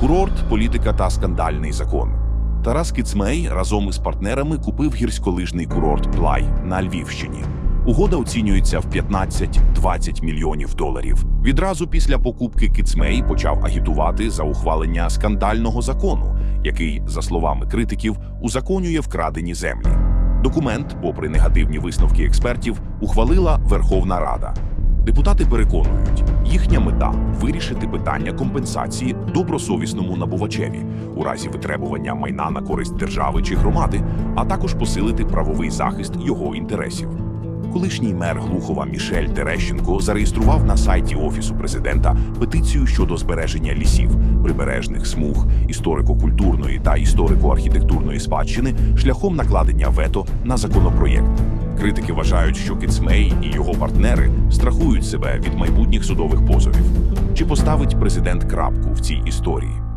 Курорт, політика та скандальний закон. Тарас Кицмей разом із партнерами купив гірськолижний курорт Плай на Львівщині. Угода оцінюється в 15-20 мільйонів доларів. Відразу після покупки Кицмей почав агітувати за ухвалення скандального закону, який, за словами критиків, узаконює вкрадені землі. Документ, попри негативні висновки експертів, ухвалила Верховна Рада. Депутати переконують, їхня мета вирішити питання компенсації добросовісному набувачеві у разі витребування майна на користь держави чи громади, а також посилити правовий захист його інтересів. Колишній мер Глухова Мішель Терещенко зареєстрував на сайті Офісу президента петицію щодо збереження лісів, прибережних смуг, історико-культурної та історико-архітектурної спадщини шляхом накладення вето на законопроєкт. Критики вважають, що Кицмей і його партнери страхують себе від майбутніх судових позовів. Чи поставить президент крапку в цій історії?